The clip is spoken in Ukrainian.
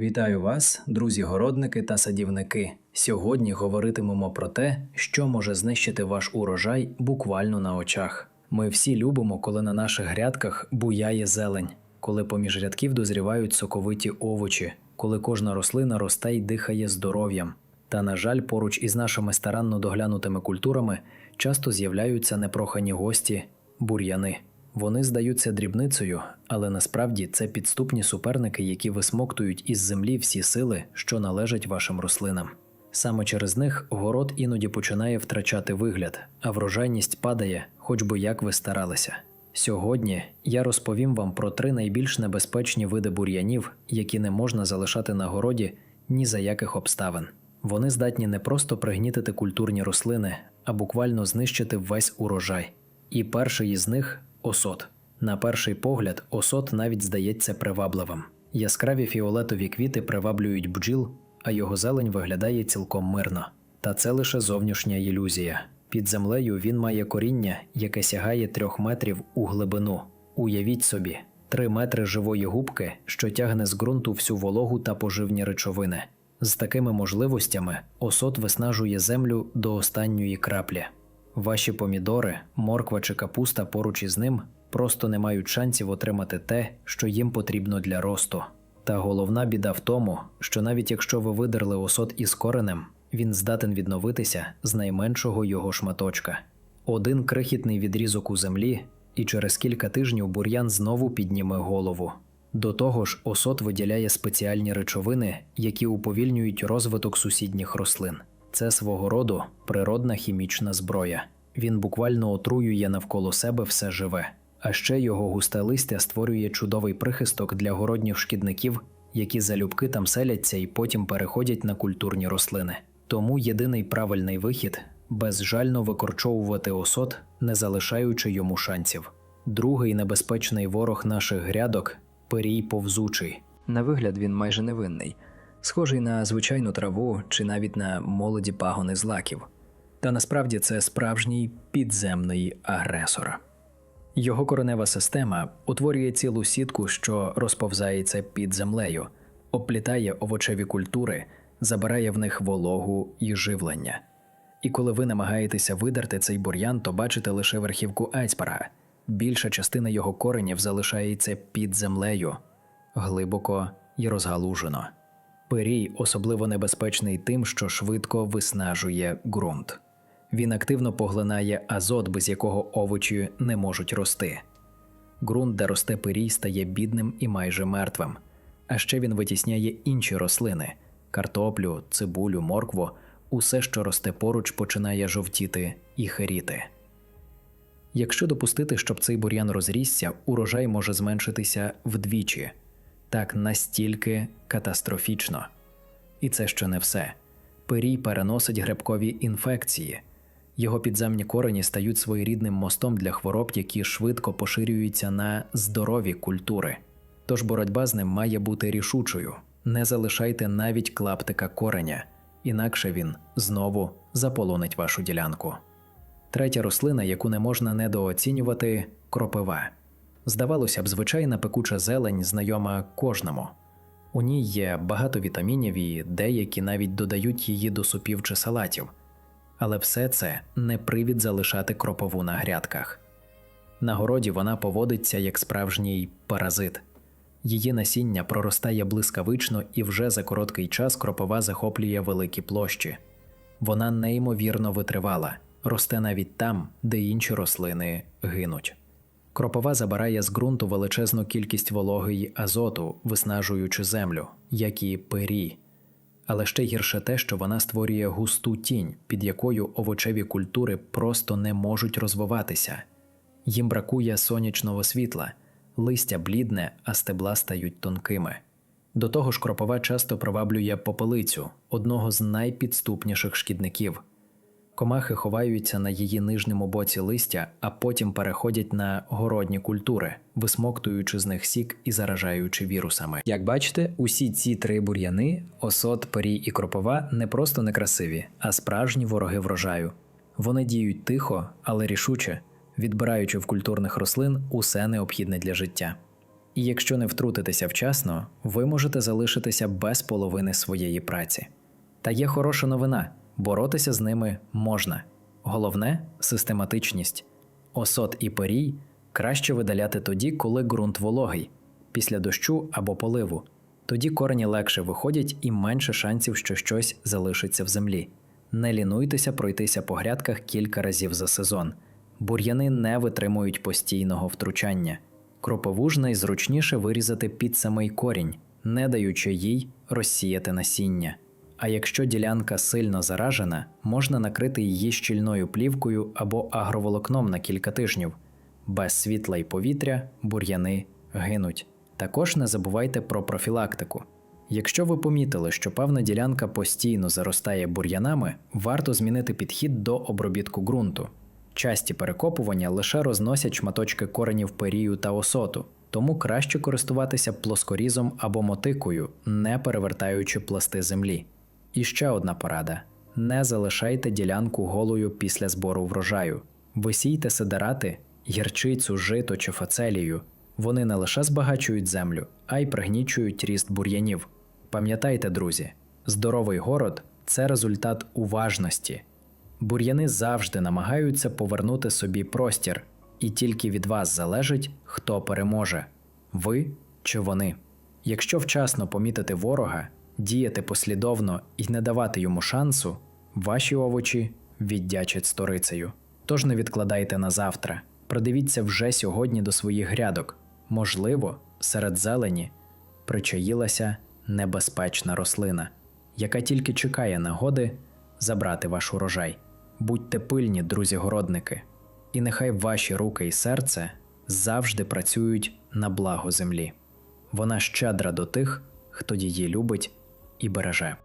Вітаю вас, друзі-городники та садівники. Сьогодні говоритимемо про те, що може знищити ваш урожай буквально на очах. Ми всі любимо, коли на наших грядках буяє зелень, коли поміж рядків дозрівають соковиті овочі, коли кожна рослина росте й дихає здоров'ям. Та, на жаль, поруч із нашими старанно доглянутими культурами часто з'являються непрохані гості бур'яни. Вони здаються дрібницею, але насправді це підступні суперники, які висмоктують із землі всі сили, що належать вашим рослинам. Саме через них город іноді починає втрачати вигляд, а врожайність падає, хоч би як ви старалися. Сьогодні я розповім вам про три найбільш небезпечні види бур'янів, які не можна залишати на городі ні за яких обставин. Вони здатні не просто пригнітити культурні рослини, а буквально знищити весь урожай. І перший із них осот. На перший погляд, осот навіть здається привабливим. Яскраві фіолетові квіти приваблюють бджіл, а його зелень виглядає цілком мирно. Та це лише зовнішня ілюзія. Під землею він має коріння, яке сягає трьох метрів у глибину. Уявіть собі, три метри живої губки, що тягне з ґрунту всю вологу та поживні речовини. З такими можливостями осот виснажує землю до останньої краплі. Ваші помідори, морква чи капуста поруч із ним просто не мають шансів отримати те, що їм потрібно для росту. Та головна біда в тому, що навіть якщо ви видерли осот із коренем, він здатен відновитися з найменшого його шматочка. Один крихітний відрізок у землі, і через кілька тижнів бур'ян знову підніме голову. До того ж, осот виділяє спеціальні речовини, які уповільнюють розвиток сусідніх рослин. Це свого роду природна хімічна зброя. Він буквально отруює навколо себе все живе. А ще його густе листя створює чудовий прихисток для городніх шкідників, які залюбки там селяться і потім переходять на культурні рослини. Тому єдиний правильний вихід безжально викорчовувати осот, не залишаючи йому шансів. Другий небезпечний ворог наших грядок пирій повзучий. На вигляд він майже невинний, схожий на звичайну траву чи навіть на молоді пагони злаків. Та насправді це справжній підземний агресор. Його коренева система утворює цілу сітку, що розповзається під землею, обплітає овочеві культури, забирає в них вологу і живлення. І коли ви намагаєтеся видерти цей бур'ян, то бачите лише верхівку айсберга. Більша частина його коренів залишається під землею, глибоко і розгалужено. Пирій особливо небезпечний тим, що швидко виснажує ґрунт. Він активно поглинає азот, без якого овочі не можуть рости. Ґрунт, де росте пирій, стає бідним і майже мертвим. А ще він витісняє інші рослини картоплю, цибулю, моркву, усе, що росте поруч, починає жовтіти і хиріти. Якщо допустити, щоб цей бур'ян розрісся, урожай може зменшитися вдвічі так настільки катастрофічно. І це ще не все. Пирій переносить грибкові інфекції. Його підземні корені стають своєрідним мостом для хвороб, які швидко поширюються на здорові культури. Тож боротьба з ним має бути рішучою. Не залишайте навіть клаптика кореня, інакше він знову заполонить вашу ділянку. Третя рослина, яку не можна недооцінювати кропива. Здавалося б, звичайна пекуча зелень знайома кожному. У ній є багато вітамінів і деякі навіть додають її до супів чи салатів. Але все це не привід залишати кропову на грядках. На городі вона поводиться як справжній паразит. Її насіння проростає блискавично і вже за короткий час кропова захоплює великі площі. Вона неймовірно витривала, росте навіть там, де інші рослини гинуть. Кропова забирає з ґрунту величезну кількість вологи й азоту, виснажуючи землю, як і пирі. Але ще гірше те, що вона створює густу тінь, під якою овочеві культури просто не можуть розвиватися. Їм бракує сонячного світла, листя блідне, а стебла стають тонкими. До того ж, кропова часто приваблює попелицю, одного з найпідступніших шкідників. Комахи ховаються на її нижньому боці листя, а потім переходять на городні культури, висмоктуючи з них сік і заражаючи вірусами. Як бачите, усі ці три бур'яни осот, пирій і кропова не просто некрасиві, а справжні вороги врожаю. Вони діють тихо, але рішуче, відбираючи в культурних рослин усе необхідне для життя. І якщо не втрутитися вчасно, ви можете залишитися без половини своєї праці. Та є хороша новина: боротися з ними можна. Головне систематичність. Осот і порій краще видаляти тоді, коли ґрунт вологий, після дощу або поливу. Тоді корені легше виходять і менше шансів, що щось залишиться в землі. Не лінуйтеся пройтися по грядках кілька разів за сезон. Бур'яни не витримують постійного втручання. Кропову ж найзручніше вирізати під самий корінь, не даючи їй розсіяти насіння. А якщо ділянка сильно заражена, можна накрити її щільною плівкою або агроволокном на кілька тижнів. Без світла й повітря бур'яни гинуть. Також не забувайте про профілактику. Якщо ви помітили, що певна ділянка постійно заростає бур'янами, варто змінити підхід до обробітку ґрунту. Часті перекопування лише розносять шматочки коренів перію та осоту, тому краще користуватися плоскорізом або мотикою, не перевертаючи пласти землі. І ще одна порада: не залишайте ділянку голою після збору врожаю. Висійте сидерати, гірчицю, жито чи фацелію. Вони не лише збагачують землю, а й пригнічують ріст бур'янів. Пам'ятайте, друзі, здоровий город це результат уважності. Бур'яни завжди намагаються повернути собі простір, і тільки від вас залежить, хто переможе ви чи вони. Якщо вчасно помітити ворога, діяти послідовно і не давати йому шансу, ваші овочі віддячать сторицею. Тож не відкладайте на завтра, придивіться вже сьогодні до своїх грядок. Можливо, серед зелені причаїлася небезпечна рослина, яка тільки чекає нагоди забрати ваш урожай. Будьте пильні, друзі-городники, і нехай ваші руки і серце завжди працюють на благо землі. Вона щедра до тих, хто її любить і береже.